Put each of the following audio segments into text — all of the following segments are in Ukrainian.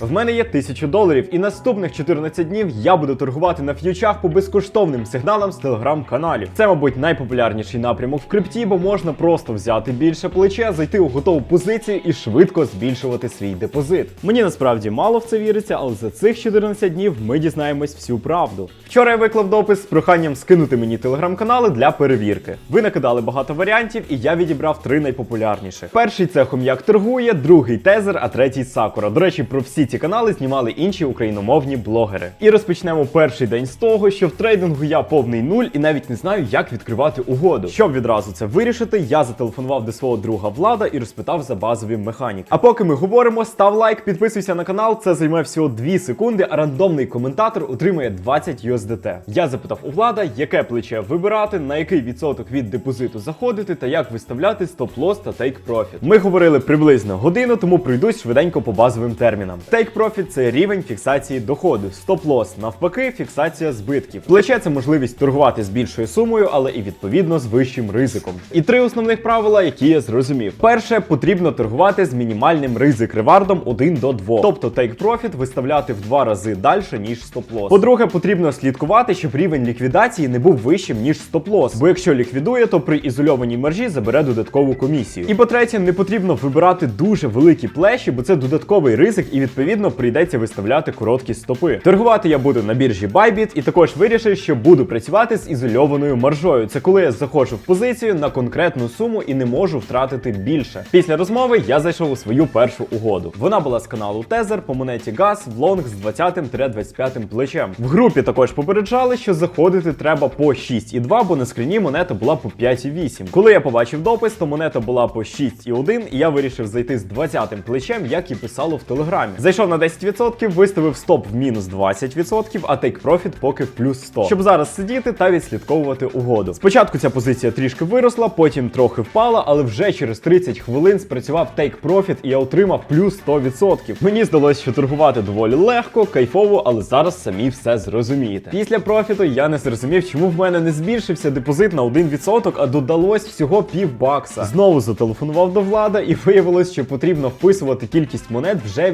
В мене є 1000 доларів, і наступних 14 днів я буду торгувати на ф'ючах по безкоштовним сигналам з телеграм-каналів. Це, мабуть, найпопулярніший напрямок в крипті, бо можна просто взяти більше плече, зайти у готову позицію і швидко збільшувати свій депозит. Мені насправді мало в це віриться, але за цих 14 днів ми дізнаємось всю правду. Вчора я виклав допис з проханням скинути мені телеграм-канали для перевірки. Ви накидали багато варіантів, і я відібрав три найпопулярніших. Перший це Хом'як торгує, другий тезер, а третій Сакура. До речі, про всі ці канали знімали інші україномовні блогери. І розпочнемо перший день з того, що в трейдингу я повний нуль і навіть не знаю, як відкривати угоду. Щоб відразу це вирішити, я зателефонував до свого друга Влада і розпитав за базові механіки. А поки ми говоримо, став лайк, підписуйся на канал. Це займе всього 2 секунди, а рандомний коментатор отримує 20 USDT. Я запитав у Влада, яке плече вибирати, на який відсоток від депозиту заходити та як виставляти стоп-лосс та take profit. Ми говорили приблизно годину, тому пройдусь швиденько по базовим термінам. Take profit – це рівень фіксації доходу. Стоп-лосс – навпаки, фіксація збитків. Плече це можливість торгувати з більшою сумою, але і відповідно з вищим ризиком. І три основних правила, які я зрозумів. Перше, потрібно торгувати з мінімальним ризик ревардом 1 до 2. Тобто take profit виставляти в два рази далі, ніж стоп-лосс. По-друге, потрібно слідкувати, щоб рівень ліквідації не був вищим, ніж стоп-лосс. Бо якщо ліквідує, то при ізольованій мережі забере додаткову комісію. І по-третє, не потрібно вибирати дуже великі плеші, бо це додатковий ризик, і відповідно прийдеться виставляти короткі стопи. Торгувати я буду на біржі Bybit і також вирішив, що буду працювати з ізольованою маржою. Це коли я заходжу в позицію на конкретну суму і не можу втратити більше. Після розмови я зайшов у свою першу угоду. Вона була з каналу Тезер по монеті Газ в лонг з 20-25 плечем. В групі також попереджали, що заходити треба по 6,2, бо на скріні монета була по 5,8. Коли я побачив допис, то монета була по 6,1, і я вирішив зайти з 20 плечем, як і писало в телеграмі. Зайшов на 10%, виставив стоп в мінус 20%, а take profit поки в плюс 100. Щоб зараз сидіти та відслідковувати угоду. Спочатку ця позиція трішки виросла, потім трохи впала, але вже через 30 хвилин спрацював take profit і я отримав плюс 100%. Мені здалося, що торгувати доволі легко, кайфово, але зараз самі все зрозумієте. Після профіту я не зрозумів, чому в мене не збільшився депозит на 1%, а додалось всього пів бакса. Знову зателефонував до влада, і виявилось, що потрібно вписувати кількість монет, вже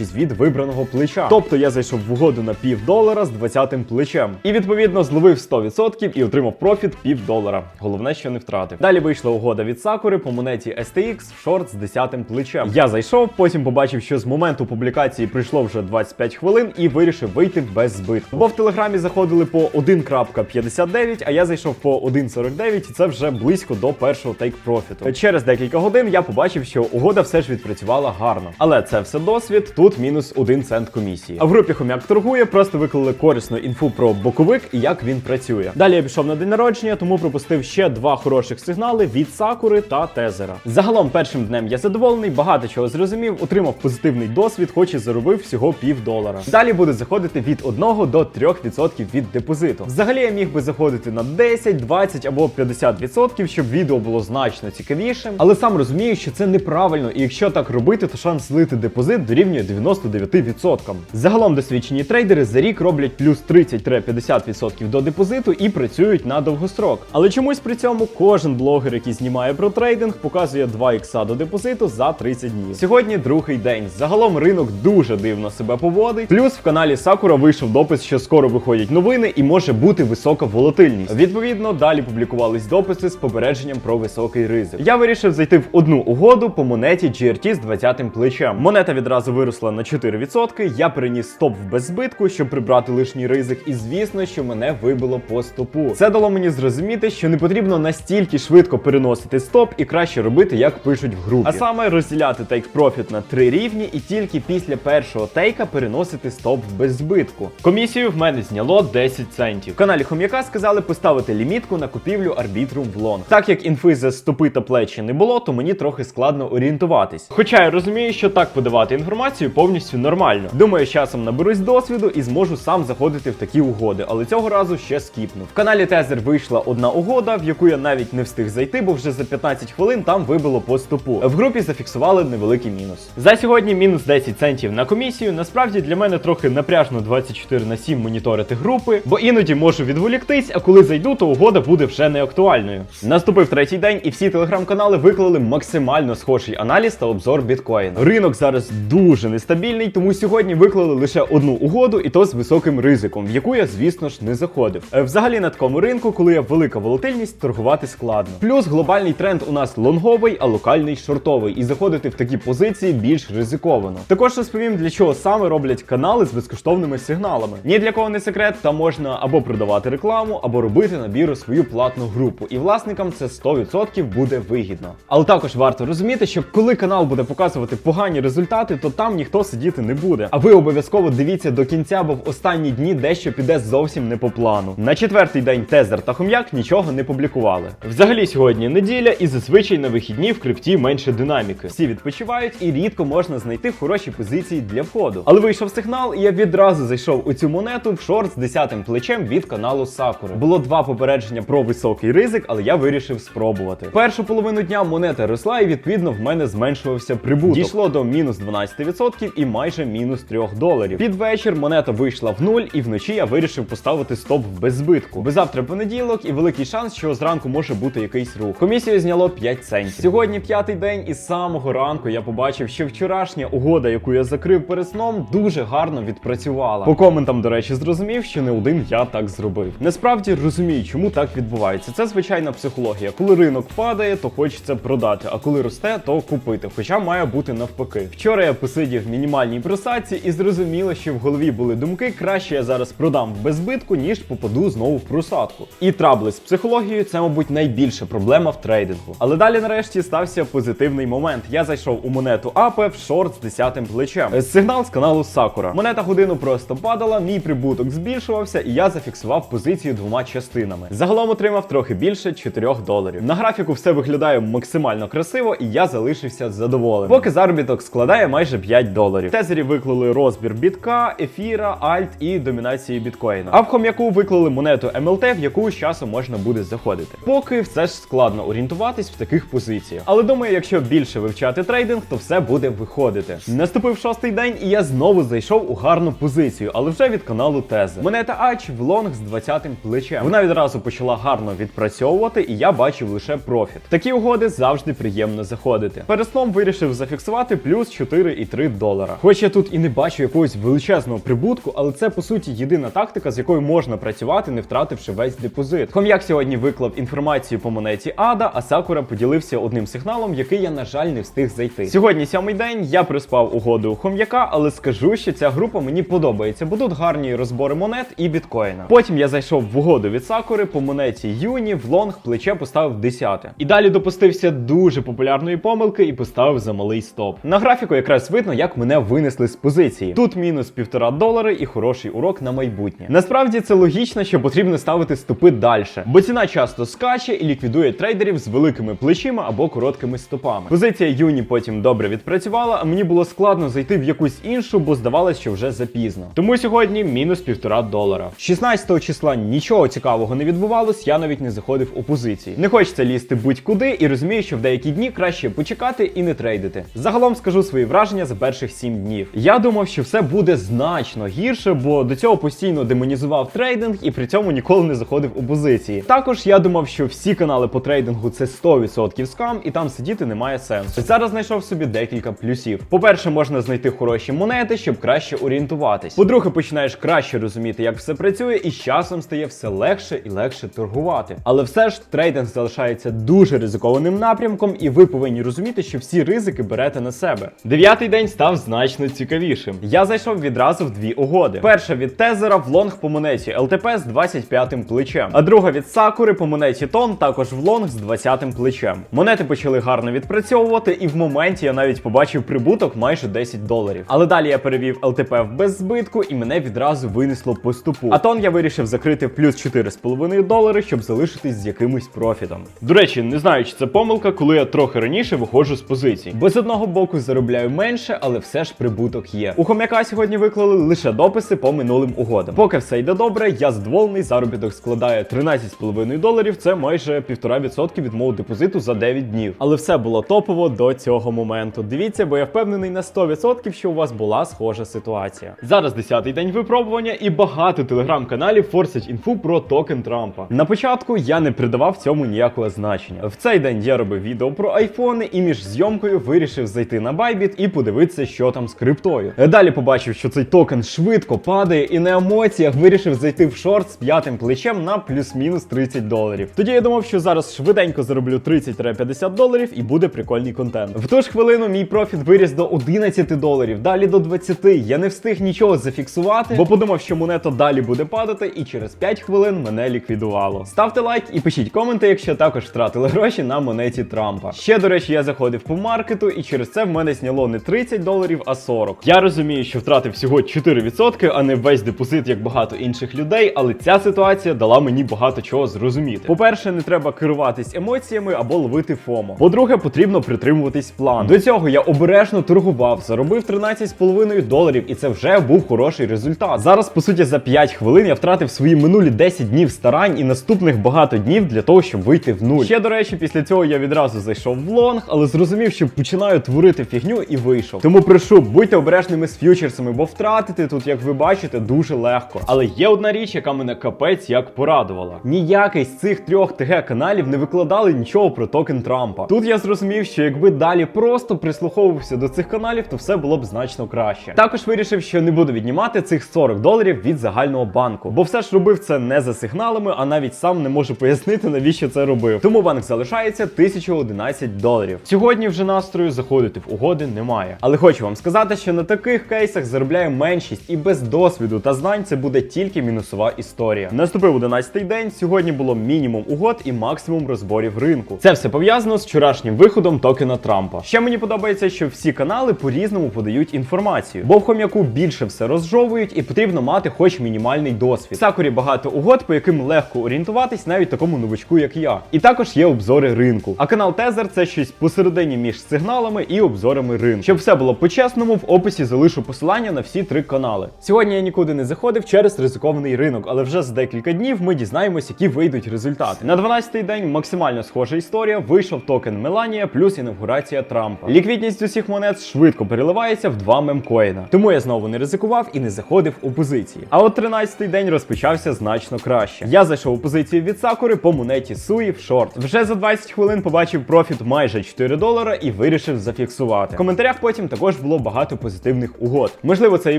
відштовхуючись від вибраного плеча. Тобто я зайшов в угоду на пів долара з 20 плечем. І відповідно зловив 100% і отримав профіт пів долара. Головне, що не втратив. Далі вийшла угода від Сакури по монеті STX в шорт з 10 плечем. Я зайшов, потім побачив, що з моменту публікації прийшло вже 25 хвилин і вирішив вийти без збитку. Бо в телеграмі заходили по 1.59, а я зайшов по 1.49, і це вже близько до першого тейк профіту. Через декілька годин я побачив, що угода все ж відпрацювала гарно. Але це все досвід. Тут мінус 1 цент комісії. А в групі Хомяк торгує, просто виклали корисну інфу про боковик і як він працює. Далі я пішов на день народження, тому пропустив ще два хороших сигнали від Сакури та Тезера. Загалом першим днем я задоволений, багато чого зрозумів, отримав позитивний досвід, хоч і заробив всього пів долара. Далі буде заходити від 1 до 3% від депозиту. Взагалі я міг би заходити на 10, 20 або 50%, щоб відео було значно цікавішим. Але сам розумію, що це неправильно, і якщо так робити, то шанс злити депозит дорівнює 99%. Загалом досвідчені трейдери за рік роблять плюс 30-50% до депозиту і працюють на довгострок. Але чомусь при цьому кожен блогер, який знімає про трейдинг, показує 2 ікса до депозиту за 30 днів. Сьогодні другий день. Загалом ринок дуже дивно себе поводить. Плюс в каналі Сакура вийшов допис, що скоро виходять новини і може бути висока волатильність. Відповідно, далі публікувались дописи з попередженням про високий ризик. Я вирішив зайти в одну угоду по монеті GRT з 20-м плечем. Монета відразу виросла на 4%. Я переніс стоп в беззбитку, щоб прибрати лишній ризик, і звісно, що мене вибило по стопу. Це дало мені зрозуміти, що не потрібно настільки швидко переносити стоп і краще робити, як пишуть в групі. А саме розділяти тейк профіт на три рівні, і тільки після першого тейка переносити стоп в беззбитку. Комісію в мене зняло 10 центів. В каналі Хом'яка сказали поставити лімітку на купівлю арбітрум в лонг. Так як інфи за стопи та плечі не було, то мені трохи складно орієнтуватись. Хоча я розумію, що так подавати інформацію повністю нормально. Думаю, часом наберусь досвіду і зможу сам заходити в такі угоди, але цього разу ще скіпнув. В каналі Тезер вийшла одна угода, в яку я навіть не встиг зайти, бо вже за 15 хвилин там вибило по стопу. В групі зафіксували невеликий мінус. За сьогодні мінус 10 центів на комісію. Насправді для мене трохи напряжно 24 на 7 моніторити групи, бо іноді можу відволіктись, а коли зайду, то угода буде вже не актуальною. Наступив третій день, і всі телеграм-канали виклали максимально схожий аналіз та обзор біткоїна. Ринок зараз дуже нестабільний, тому сьогодні виклали лише одну угоду, і то з високим ризиком, в яку я, звісно ж, не заходив. Е, Взагалі на такому ринку, коли є велика волатильність, торгувати складно. Плюс глобальний тренд у нас лонговий, а локальний шортовий, і заходити в такі позиції більш ризиковано. Також розповім, для чого саме роблять канали з безкоштовними сигналами. Ні для кого не секрет, там можна або продавати рекламу, або робити набір у свою платну групу. І власникам це 100% буде вигідно. Але також варто розуміти, що коли канал буде показувати погані результати, то там ніхто сидіти не буде. А ви обов'язково дивіться до кінця, бо в останні дні дещо піде зовсім не по плану. На четвертий день Тезер та Хом'як нічого не публікували. Взагалі сьогодні неділя, і зазвичай на вихідні в крипті менше динаміки. Всі відпочивають і рідко можна знайти хороші позиції для входу. Але вийшов сигнал, і я відразу зайшов у цю монету в шорт з 10 плечем від каналу Сакури. Було два попередження про високий ризик, але я вирішив спробувати. Першу половину дня монета росла, і відповідно в мене зменшувався прибуток. Дійшло до мінус 12% і майже мінус 3 доларів. Під вечір монета вийшла в нуль, і вночі я вирішив поставити стоп в беззбитку. Бо завтра понеділок і великий шанс, що зранку може бути якийсь рух. Комісію зняло 5 центів. Сьогодні п'ятий день, і з самого ранку я побачив, що вчорашня угода, яку я закрив перед сном, дуже гарно відпрацювала. По коментам, до речі, зрозумів, що не один я так зробив. Насправді розумію, чому так відбувається. Це звичайна психологія. Коли ринок падає, то хочеться продати, а коли росте, то купити. Хоча має бути навпаки. Вчора я посидів в мінімальній просадці і зрозуміло, що в голові були думки, краще я зараз продам в беззбитку, ніж попаду знову в просадку. І трабли з психологією це, мабуть, найбільша проблема в трейдингу. Але далі нарешті стався позитивний момент. Я зайшов у монету АП в шорт з 10 плечем. Е, Сигнал з каналу Сакура. Монета годину просто падала, мій прибуток збільшувався, і я зафіксував позицію двома частинами. Загалом отримав трохи більше 4 доларів. На графіку все виглядає максимально красиво, і я залишився задоволений. Поки заробіток складає майже 5 доларів. В Тезері виклали розбір бітка, ефіра, альт і домінації біткоїна. А в хом'яку виклали монету MLT, в яку з часом можна буде заходити. Поки все ж складно орієнтуватись в таких позиціях. Але думаю, якщо більше вивчати трейдинг, то все буде виходити. Наступив шостий день, і я знову зайшов у гарну позицію, але вже від каналу Тези. Монета Ач в лонг з 20-м плечем. Вона відразу почала гарно відпрацьовувати, і я бачив лише профіт. Такі угоди завжди приємно заходити. Перед сном вирішив зафіксувати плюс 4,3 долара. Хоч я тут і не бачу якогось величезного прибутку, але це по суті єдина тактика, з якою можна працювати, не втративши весь депозит. Хом'як сьогодні виклав інформацію по монеті Ада, а Сакура поділився одним сигналом, який я, на жаль, не встиг зайти. Сьогодні сьомий день я приспав угоду хом'яка, але скажу, що ця група мені подобається, бо тут гарні розбори монет і біткоїна. Потім я зайшов в угоду від Сакури по монеті Юні в лонг плече поставив 10. І далі допустився дуже популярної помилки і поставив за малий стоп. На графіку якраз видно, як мене винесли з позиції. Тут мінус півтора долари і хороший урок на майбутнє. Насправді це логічно, що потрібно ставити стопи далі, бо ціна часто скаче і ліквідує трейдерів з великими плечима або короткими стопами. Позиція Юні потім добре відпрацювала, а мені було складно зайти в якусь іншу, бо здавалось, що вже запізно. Тому сьогодні мінус півтора долара. 16 числа нічого цікавого не відбувалось, я навіть не заходив у позиції. Не хочеться лізти будь-куди і розумію, що в деякі дні краще почекати і не трейдити. Загалом скажу свої враження за перших 7 днів. Я думав, що все буде значно гірше, бо до цього постійно демонізував трейдинг і при цьому ніколи не заходив у позиції. Також я думав, що всі канали по трейдингу це 100% скам, і там сидіти немає сенсу. Зараз знайшов собі декілька плюсів. По-перше, можна знайти хороші монети, щоб краще орієнтуватись. По-друге, починаєш краще розуміти, як все працює, і з часом стає все легше і легше торгувати. Але все ж трейдинг залишається дуже ризикованим напрямком, і ви повинні розуміти, що всі ризики берете на себе. Дев'ятий день став значно цікавішим. Я зайшов відразу в дві угоди. Перша від Тезера в лонг по монеті ЛТП з 25-м плечем, а друга від Сакури по монеті Тон також в лонг з 20-м плечем. Монети почали гарно відпрацьовувати, і в моменті я навіть побачив прибуток майже 10 доларів. Але далі я перевів ЛТП в беззбитку і мене відразу винесло по стопу. А тон я вирішив закрити в плюс 4,5 долари, щоб залишитись з якимось профітом. До речі, не знаю, чи це помилка, коли я трохи раніше виходжу з позицій. Бо з одного боку заробляю менше, але все ж прибуток є. У хом'яка сьогодні виклали лише дописи по минулим угодам. Поки все йде добре, я задоволений. Заробіток складає 13,5 доларів. Це майже 1,5% від мого депозиту за 9 днів. Але все було топово до цього моменту. Дивіться, бо я впевнений на 100%, що у вас була схожа ситуація. Зараз 10-й день випробування, і багато телеграм-каналів форсять інфу про токен Трампа. На початку я не придавав цьому ніякого значення. В цей день я робив відео про айфони і між зйомкою вирішив зайти на Bybit і подивитися, подивитися, що там з криптою. Е, Далі побачив, що цей токен швидко падає, і на емоціях вирішив зайти в шорт з п'ятим плечем на плюс-мінус 30 доларів. Тоді я думав, що зараз швиденько зароблю 30-50 доларів і буде прикольний контент. В ту ж хвилину мій профіт виріс до 11 доларів, далі до 20. Я не встиг нічого зафіксувати, бо подумав, що монета далі буде падати, і через 5 хвилин мене ліквідувало. Ставте лайк і пишіть коменти, якщо також втратили гроші на монеті Трампа. Ще до речі, я заходив по маркету, і через це в мене зняло не 30 доларів, а 40. Я розумію, що втратив всього 4%, а не весь депозит, як багато інших людей, але ця ситуація дала мені багато чого зрозуміти. По-перше, не треба керуватись емоціями або ловити ФОМО. По-друге, потрібно притримуватись плану. До цього я обережно торгував, заробив 13,5 доларів, і це вже був хороший результат. Зараз, по суті, за 5 хвилин я втратив свої минулі 10 днів старань і наступних багато днів для того, щоб вийти в нуль. Ще до речі, після цього я відразу зайшов в лонг, але зрозумів, що починаю творити фігню і вийшов. Тому прошу, будьте обережними з ф'ючерсами, бо втратити тут, як ви бачите, дуже легко. Але є одна річ, яка мене капець як порадувала. Ніякий з цих трьох ТГ каналів не викладали нічого про токен Трампа. Тут я зрозумів, що якби далі просто прислуховувався до цих каналів, то все було б значно краще. Також вирішив, що не буду віднімати цих 40 доларів від загального банку, бо все ж робив це не за сигналами, а навіть сам не можу пояснити, навіщо це робив. Тому банк залишається 1011 доларів. Сьогодні вже настрою заходити в угоди немає. Але хочу вам сказати, що на таких кейсах заробляє меншість і без досвіду та знань це буде тільки мінусова історія. Наступив 11-й день. Сьогодні було мінімум угод і максимум розборів ринку. Це все пов'язано з вчорашнім виходом токена Трампа. Ще мені подобається, що всі канали по-різному подають інформацію, бо в хом'яку більше все розжовують і потрібно мати хоч мінімальний досвід. Сакурі багато угод, по яким легко орієнтуватись навіть такому новачку, як я. І також є обзори ринку. А канал Тезер це щось посередині між сигналами і обзорами ринку. Щоб все було по-чесному, в описі залишу посилання на всі три канали. Сьогодні я нікуди не заходив через ризикований ринок, але вже за декілька днів ми дізнаємось, які вийдуть результати. На 12-й день максимально схожа історія. Вийшов токен Меланія плюс інавгурація Трампа. Ліквідність усіх монет швидко переливається в два мемкоїна. Тому я знову не ризикував і не заходив у позиції. А от 13-й день розпочався значно краще. Я зайшов у позицію від Сакури по монеті Суї в шорт. Вже за 20 хвилин побачив профіт майже 4 долара і вирішив зафіксувати. В коментарях потім також було багато позитивних угод. Можливо, це і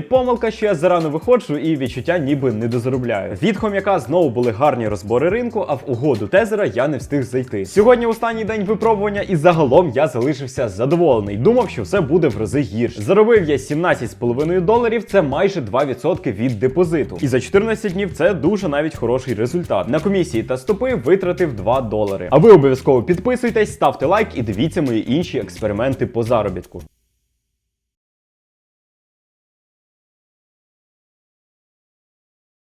помилка, що я зарано виходжу, і відчуття ніби не дозаробляю. Від хом'яка знову були гарні розбори ринку, а в угоду тезера я не встиг зайти. Сьогодні останній день випробування, і загалом я залишився задоволений. Думав, що все буде в рази гірше. Заробив я 17,5 доларів, це майже 2% від депозиту. І за 14 днів це дуже навіть хороший результат. На комісії та стопи витратив 2 долари. А ви обов'язково підписуйтесь, ставте лайк і дивіться мої інші експерименти по заробітку.